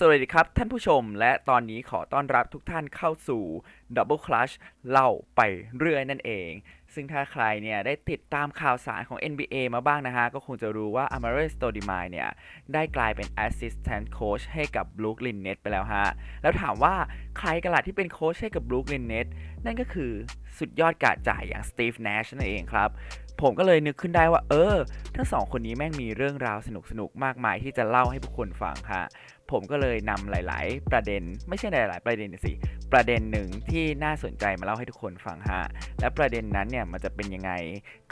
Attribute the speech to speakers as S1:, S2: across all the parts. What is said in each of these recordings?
S1: สวัสดีครับท่านผู้ชมและตอนนี้ขอต้อนรับทุกท่านเข้าสู่ Double Clutch เล่าไปเรื่อยนั่นเอง ซึ่งถ้าใครเนี่ยได้ติดตามข่าวสารของ NBA มาบ้างนะฮะ ก็คงจะรู้ว่า Amare s t o d e m i เนี่ย ได้กลายเป็น Assistant Coach ให้กับ Brooklyn Nets ไปแล้วฮะ แล้วถามว่าใครกันล่ะที่เป็นโค้ชให้กับ Brooklyn Nets นั่นก็คือสุดยอดกาดจ่ายอย่าง Steve Nash นั่นเองครับผมก็เลยนึกขึ้นได้ว่า เออ ทั้งสองคนนี้แม่งมีเรื่องราวสนุกๆ มากมายที่จะเล่าให้ผู้คนฟังฮะ ผมก็เลยนำหลาย ๆ ประเด็น ไม่ใช่หลาย ๆ ประเด็นสิประเด็นหนึ่งที่น่าสนใจมาเล่าให้ทุกคนฟังฮะและประเด็นนั้นเนี่ยมันจะเป็นยังไง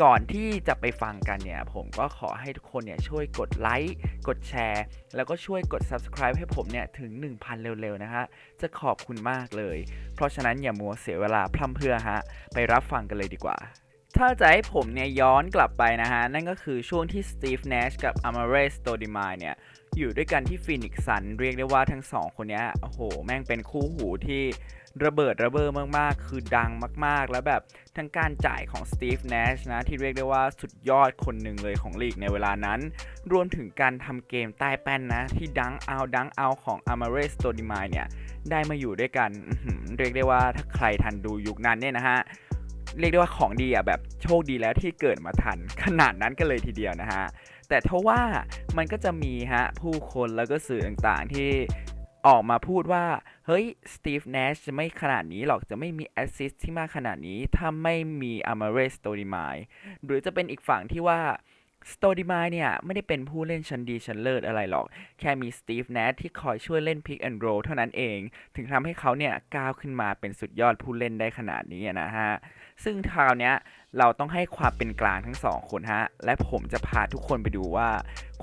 S1: ก่อนที่จะไปฟังกันเนี่ยผมก็ขอให้ทุกคนเนี่ยช่วยกดไลค์กดแชร์ แล้วก็ช่วยกด subscribe ให้ผมเนี่ยถึง 1,000 เร็ว ๆ นะฮะจะขอบคุณมากเลย เพราะฉะนั้นอย่ามัวเสียเวลาพร่ำเพรื่อฮะไปรับฟังกันเลยดีกว่า ถ้าจะให้ผมเนี่ยย้อนกลับไปนะฮะ นั่นก็คือช่วงที่สตีฟเนชกับ a m a r e s t o d e m i r e เนี่ยอยู่ด้วยกันที่ฟินิกซันเรียกได้ว่าทั้งสองคนเนี้ยโอ้โห แม่งเป็นคู่หูที่ระเบิดระเบ้อมากๆ คือดังมากๆ แล้วแบบทั้งการจ่ายของสตีฟเนชนะ ที่เรียกได้ว่าสุดยอดคนหนึ่งเลยของลีกในเวลานั้น รวมถึงการทำเกมใต้แป้นนะ ที่ดังเอาดังเอาของ a m a r e s t o d e m i r e เนี่ยได้มาอยู่ด้วยกัน เรียกได้ว่าถ้าใครทันดูยุคนั้นเนี่ยนะฮะ เรียกได้ว่าของดีอะแบบโชคดีแล้วที่เกิดมาทัน ขนาดนั้นกันเลยทีเดียวนะฮะ แต่ทว่ามันก็จะมีฮะ ผู้คนแล้วก็สื่อต่างๆที่ออกมาพูดว่า เฮ้ย สตีฟเนชจะไม่ขนาดนี้หรอกจะไม่มีแอสซิสที่มากขนาดนี้ ถ้าไม่มีอามาเรสโตนิมายหรือจะเป็นอีกฝั่งที่ว่า สโตดิมายเนี่ย ไม่ได้เป็นผู้เล่นชั้นดีชั้นเลิศอะไรหรอก แค่มีสตีฟแนทที่คอยช่วยเล่นพิกแอนด์โรเท่านั้นเอง ถึงทำให้เขาเนี่ย ก้าวขึ้นมาเป็นสุดยอดผู้เล่นได้ขนาดนี้นะฮะ ซึ่งคราวเนี้ยเราต้องให้ความเป็นกลางทั้งสองคนฮะ และผมจะพาทุกคนไปดูว่า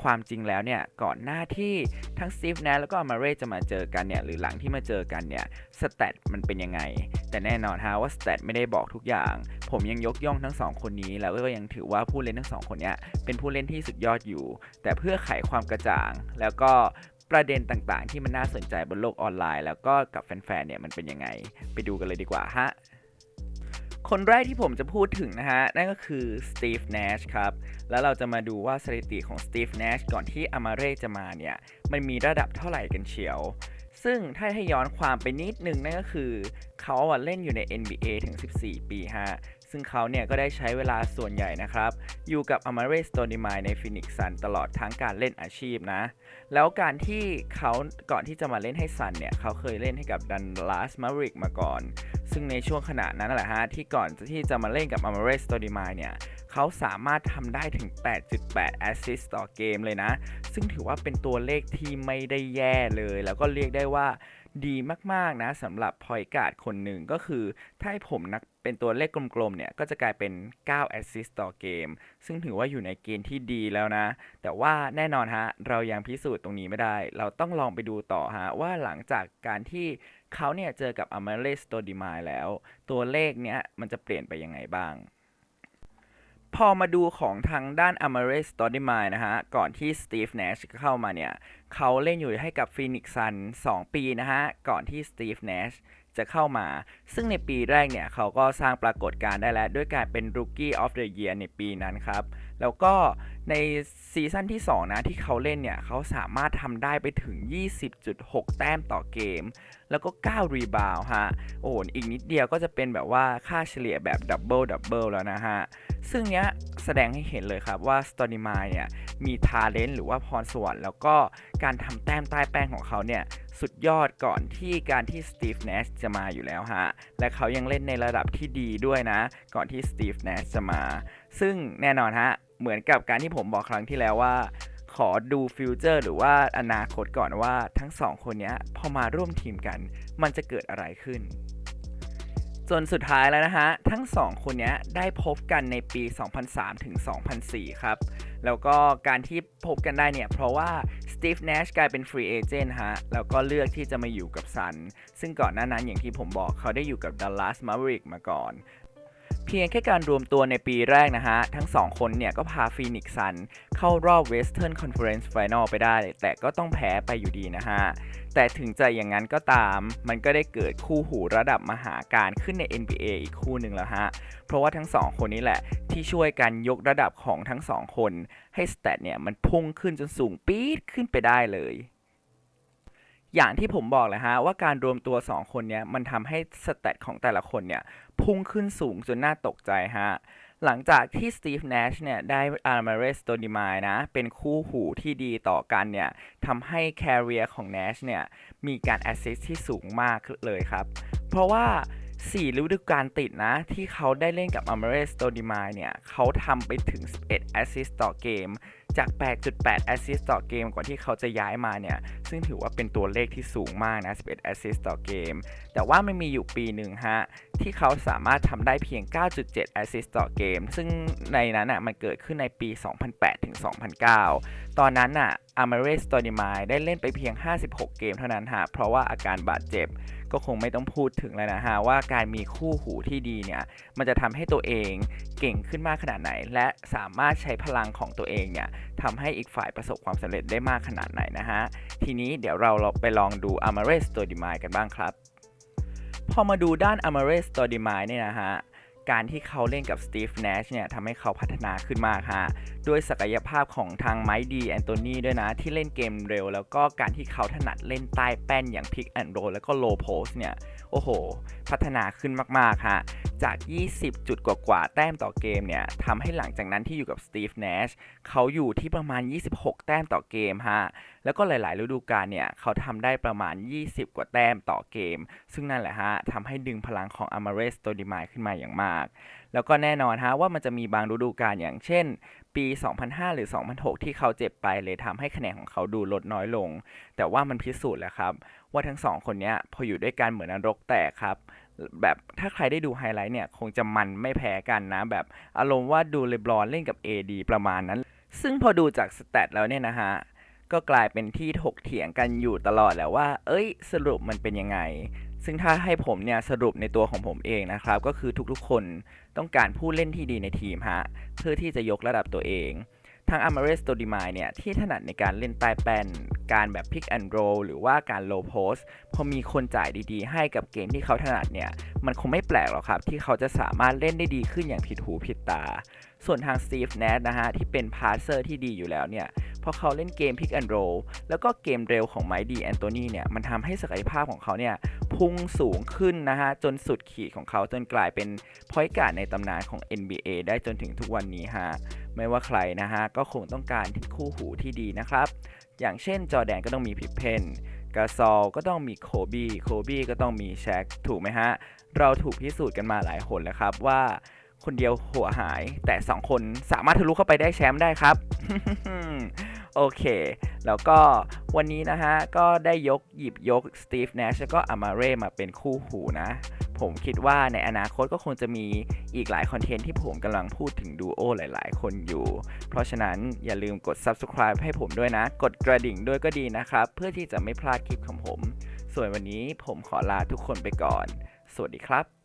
S1: ความจริงแล้วเนี่ยก่อนหน้าที่ทั้งสตีฟแนทแล้วก็อมาเรจะมาเจอกันเนี่ยหรือหลังที่มาเจอกันเนี่ยสแตทมันเป็นยังไง แต่แน่นอนฮะว่าสแตทไม่ได้บอกทุกอย่าง ผมยังยกย่องทั้งสองคนนี้ แล้วก็ยังถือว่าผู้เล่นทั้งสองคนเนี้ยเป็นผู้เล่นที่สุดยอดอยู่ แต่เพื่อไขความกระจ่าง แล้วก็ประเด็นต่างๆ ที่มันน่าสนใจบนโลกออนไลน์ แล้วก็กับแฟนๆเนี่ยมันเป็นยังไง ไปดูกันเลยดีกว่าฮะคนแรกที่ผมจะพูดถึงนะฮะ นั่นก็คือสตีฟเนชครับ แล้วเราจะมาดูว่าสถิติของสตีฟเนชก่อนที่อามาเร่จะมาเนี่ย มันมีระดับเท่าไหร่กันเชียว ซึ่งถ้าให้ย้อนความไปนิดนึงนั่นก็คือ เขาเล่นอยู่ใน NBA ถึง 14 ปีฮะ ซึ่งเขาเนี่ยก็ได้ใช้เวลาส่วนใหญ่นะครับ อยู่กับ a m a r e s t o d e m i r e ใน Phoenix Sun ตลอดทั้งการเล่นอาชีพนะ แล้วการที่เขาก่อนที่จะมาเล่นให้ซันเนี่ย เขาเคยเล่นให้กับดันลัสมาริกมาก่อน ซึ่งในช่วงขณะนั้นแหละฮะ ที่ก่อนที่จะมาเล่นกับ a m a r e s t o d e m i r e เนี่ยเขาสามารถทำได้ถึง 8.8 assist ต่อเกมเลยนะ ซึ่งถือว่าเป็นตัวเลขที่ไม่ได้แย่เลย แล้วก็เรียกได้ว่า ดีมากๆนะสำหรับพอยการ์ดคนหนึ่งก็คือ ถ้าให้ผมนักเป็นตัวเลขกลมๆเนี่ย ก็จะกลายเป็น9 assist ต่อเกม ซึ่งถือว่าอยู่ในเกณฑ์ที่ดีแล้วนะ แต่ว่าแน่นอนฮะ เรายังพิสูจน์ตรงนี้ไม่ได้ เราต้องลองไปดูต่อฮะ ว่าหลังจากการที่เขาเนี่ย เจอกับ a m a r e s t o d e m i r e แล้ว ตัวเลขเนี้ยมันจะเปลี่ยนไปยังไงบ้าง พอมาดูของทางด้าน a m a r e s t o d y m i นะฮะ ก่อนที่ Steve Nash จะเข้ามาเนี่ย เขาเล่นอยู่ให้กับ Phoenix Sun 2 ปีนะฮะ ก่อนที่ Steve Nash จะเข้ามา ซึ่งในปีแรกเนี่ยเขาก็สร้างปรากฏการณ์ได้แล้ว ด้วยการเป็น Rookie of the Year ในปีนั้นครับ แล้วก็ในซีซั่นที่ 2 นะที่เขาเล่นเนี่ย เขาสามารถทำได้ไปถึง 20.6 แต้มต่อเกม แล้วก็ 9 รีบาวฮะ โอ้โหอีกนิดเดียวก็จะเป็นแบบว่าค่าเฉลี่ยแบบดับเบิลดับเบิลแล้วนะฮะ ซึ่งเนี้ยแสดงให้เห็นเลยครับว่าสตอนิมายเนี่ยมีทาเลนต์หรือว่าพรสวรรค์แล้วก็การทำแต้มใต้แป้งของเขาเนี่ย สุดยอดก่อนที่การที่สตีฟเนชจะมาอยู่แล้วฮะ และเขายังเล่นในระดับที่ดีด้วยนะ ก่อนที่สตีฟเนชจะมา ซึ่งแน่นอนฮะ เหมือนกับการที่ผมบอกครั้งที่แล้วว่า ขอดูฟิวเจอร์หรือว่าอนาคตก่อนว่าทั้งสองคนเนี้ยพอมาร่วมทีมกัน มันจะเกิดอะไรขึ้นจนสุดท้ายแล้วนะฮะ ทั้งสองคนเนี้ยได้พบกันในปี 2003 ถึง 2004 ครับ แล้วก็การที่พบกันได้เนี่ย เพราะว่า ตีฟเนชกลายเป็นฟรีเอเจนต์ฮะ แล้วก็เลือกที่จะมาอยู่กับซัน ซึ่งก่อนหน้านั้นอย่างที่ผมบอกเขาได้อยู่กับดัลลัสมาริกมาก่อน เพียงแค่การรวมตัวในปีแรกนะฮะ ทั้งสองคนเนี่ยก็พาฟีนิกซ์ซันเข้ารอบ Western Conference Final ไปได้ แต่ก็ต้องแพ้ไปอยู่ดีนะฮะ แต่ถึงจะอย่างนั้นก็ตาม มันก็ได้เกิดคู่หูระดับมหาการขึ้นใน NBA อีกคู่หนึ่งแล้วฮะ เพราะว่าทั้งสองคนนี้แหละที่ช่วยกันยกระดับของทั้งสองคน ให้สเตตเนี่ยมันพุ่งขึ้นจนสูงปี๊ดขึ้นไปได้เลย อย่างที่ผมบอกเลยฮะว่าการรวมตัว 2 คนเนี้ยมันทำให้สเตตของแต่ละคนเนี่ยพุ่งขึ้นสูงจนน่าตกใจฮะ หลังจากที่สตีฟ n นชเนี่ยได้อาร์มาเรสโ o ดิมายนะ เป็นคู่หูที่ดีต่อกันเนี่ยทำให้แคริเอร์ของ Nash เนี่ยมีการแอสซิสที่สูงมากเลยครับ เพราะว่า4ฤดูกาลติดนะ ที่เขาได้เล่นกับ a m a r e s t o d i m a เนี่ยเขาทำไปถึง 11 แอสซิสต่อเกม จาก 8.8แอสซิสต่อเกมก่อนที่เขาจะย้ายมาเนี่ย ซึ่งถือว่าเป็นตัวเลขที่สูงมากนะ 11แอสซิสต่อเกม แต่ว่ามันมีอยู่ปีหนึ่งฮะ ที่เขาสามารถทำได้เพียง 9.7แอสซิสต่อเกม ซึ่งในนั้นอะมันเกิดขึ้นในปี 2008ถึง2009 ตอนนั้นอะ อามาเรสตอนิมายได้เล่นไปเพียง 56 เกมเท่านั้นฮะ เพราะว่าอาการบาดเจ็บก็คงไม่ต้องพูดถึงแล้วนะฮะ ว่าการมีคู่หูที่ดีเนี่ย มันจะทำให้ตัวเองเก่งขึ้นมากขนาดไหน และสามารถใช้พลังของตัวเองเนี่ยทำให้อีกฝ่ายประสบความสำเร็จได้มากขนาดไหนนะฮะ ทีนี้เดี๋ยวเราเราไปลองดู a m a r e s t o d i m a i กันบ้างครับ พอมาดูด้าน a m a r e s t o d i m a i เนี่ยนะฮะ การที่เขาเล่นกับสตีฟแนชเนี่ยทำให้เขาพัฒนาขึ้นมากฮะด้วยศักยภาพของทางไมดีแอนโทนีด้วยนะ ที่เล่นเกมเร็ว แล้วก็การที่เขาถนัดเล่นใต้แป้นอย่างพิกแอนโรแล้วก็โลโพสเนี่ย โอ้โห พัฒนาขึ้นมากๆฮะ จาก 20 จุดกว่าๆแต้มต่อเกมเนี่ยทำให้หลังจากนั้นที่อยู่กับ Steve Nash เขาอยู่ที่ประมาณ 26 แต้มต่อเกมฮะ แล้วก็หลายๆ ฤดูกาลเนี่ยเขาทำได้ประมาณ 20 กว่าแต้มต่อเกม ซึ่งนั่นแหละฮะทำให้ดึงพลังของ a m a r e s t o d i m a i ขึ้นมาอย่างมาก แล้วก็แน่นอนฮะว่ามันจะมีบางฤดูกาลอย่างเช่น ปี 2005 หรือ 2006 ที่เขาเจ็บไปเลยทำให้คะแนนของเขาดูลดน้อยลง แต่ว่ามันพิสูจน์แล้วครับว่าทั้งสองคนเนี้ยพออยู่ด้วยกันเหมือนนรกแตกครับ แบบถ้าใครได้ดูไฮไลท์เนี่ย คงจะมันไม่แพ้กันนะ แบบอารมณ์ว่าดูเลบรอนเล่นกับ AD ประมาณนั้น ซึ่งพอดูจากสแตทแล้วเนี่ยนะฮะ ก็กลายเป็นที่ถกเถียงกันอยู่ตลอดแหล้วว่า เอ้ย สรุปมันเป็นยังไง ซึ่งถ้าให้ผมเนี่ยสรุปในตัวของผมเองนะครับ ก็คือทุกๆคนต้องการผู้เล่นที่ดีในทีมฮะ เพื่อที่จะยกระดับตัวเอง ทาง a m a r e s t o d i m i เนี่ยที่ถนัดในการเล่นใต้แป้น การแบบ pick and roll หรือว่าการ low post พอมีคนจ่ายดีๆ ให้กับเกมที่เขาถนัดเนี่ยมันคงไม่แปลกหรอกครับ ที่เขาจะสามารถเล่นได้ดีขึ้นอย่างผิดหูผิดตา ส่วนทาง Steve Nash นะฮะที่เป็นพาร์เซอร์ที่ดีอยู่แล้วเนี่ยพอเขาเล่นเกม Pick and Roll แล้วก็เกมเร็วของไมดีแอนโทนีเนี่ยมันทำให้ศักยภาพของเขาเนี่ย พุ่งสูงขึ้นนะฮะ จนสุดขีดของเขาจนกลายเป็นพอยการ์ดในตำนานของ NBA ได้จนถึงทุกวันนี้ฮะ ไม่ว่าใครนะฮะ ก็คงต้องการคู่หูที่ดีนะครับ อย่างเช่นจอแดนก็ต้องมีพิพเพนกาซอลก็ต้องมีโคบีโคบีก็ต้องมีแช็คถูกไหมฮะ เราถูกพิสูจน์กันมาหลายคนแล้วครับว่าคนเดียวหัวหายแต่ 2 คนสามารถทะลุเข้าไปได้แชมป์ได้ครับ โอเค แล้วก็วันนี้นะฮะ ก็ได้ยกหยิบยกสตีฟ n นชแล้วก็อามาเร่มาเป็นคู่หูนะ ผมคิดว่าในอนาคตก็คงจะมีอีกหลายคอนเทนต์ที่ผมกำลังพูดถึงดูโอหลายๆ คนอยู่ เพราะฉะนั้นอย่าลืมกด subscribe ให้ผมด้วยนะ กดกระดิ่งด้วยก็ดีนะครับ เพื่อที่จะไม่พลาดคลิปของผม ส่วนวันนี้ผมขอลาทุกคนไปก่อน สวัสดีครับ